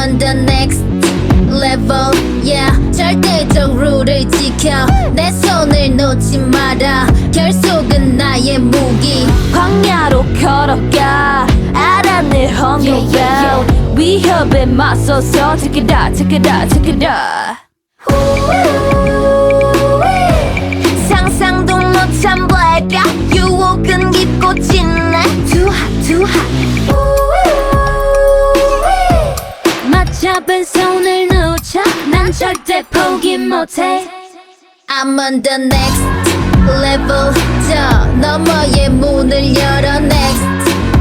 on the next level yeah 절대적 룰을 지켜 내 손을 놓지 마라 결속은 나의 무기 광야로 걸어가 알아 내 hunger round 위협에 맞서서 Check it out, check it out, check it out 상상도 못한 blackout 유혹은 깊고 진해 Too hot, too hot 맞잡은 손을 놓쳐 난 절대 포기 못해 I'm on the next level 저 너머의 문을 열어 next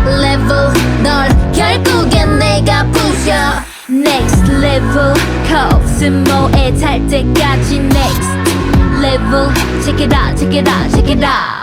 level 널 결국엔 내가 부셔 Next level 코스모에 탈 때까지 Next level Check it out, check it out, check it out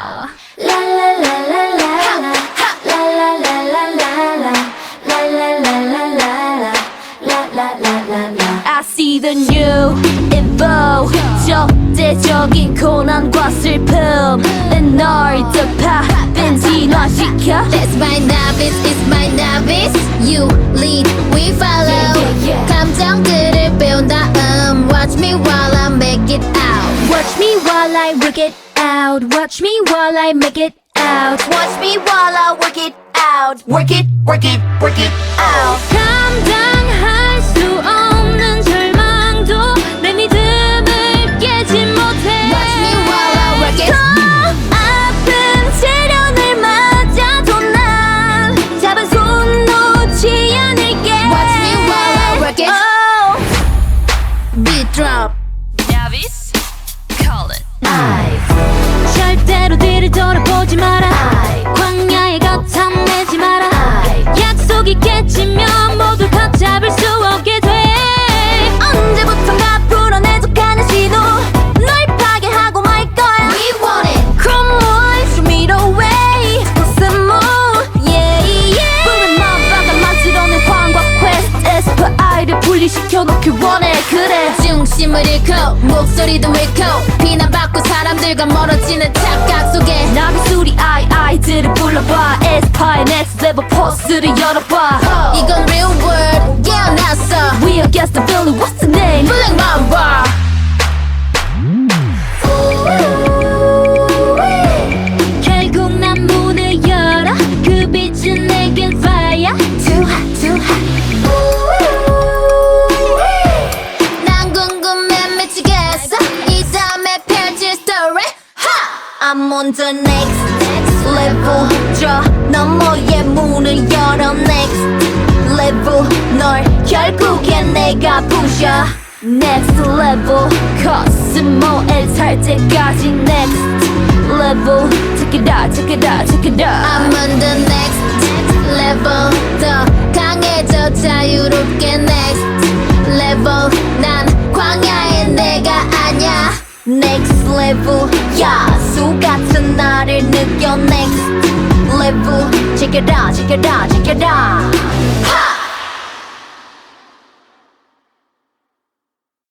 I see the new info 적대적인 고난과 슬픔은 널 덮아 벤진화시켜 That's my novice, it's my novice You lead, we follow Yeah, yeah, yeah. 감정들을 배운 다음 Watch me while I make it out Watch me while I work it out. Watch me while I make it out. Watch me while I work it out Work it, work it, work it out. 감당 분리시켜 놓길 원해. 그래. 중심을 잃고 목소리도 잃고 비난받고 사람들과 멀어지는 착각 속에 나비수리 아이 아이들을 불러봐 에스파의 next level 포스를 열어봐 I'm on the next level 저 너머의 문을 열어 next level 널 결국엔 내가 부셔 next level 코스모에 살 때까지 next level check it out check it out check it out I'm on the next next level 야수 같은 나를 느껴 next level check it out check it out check it out 하!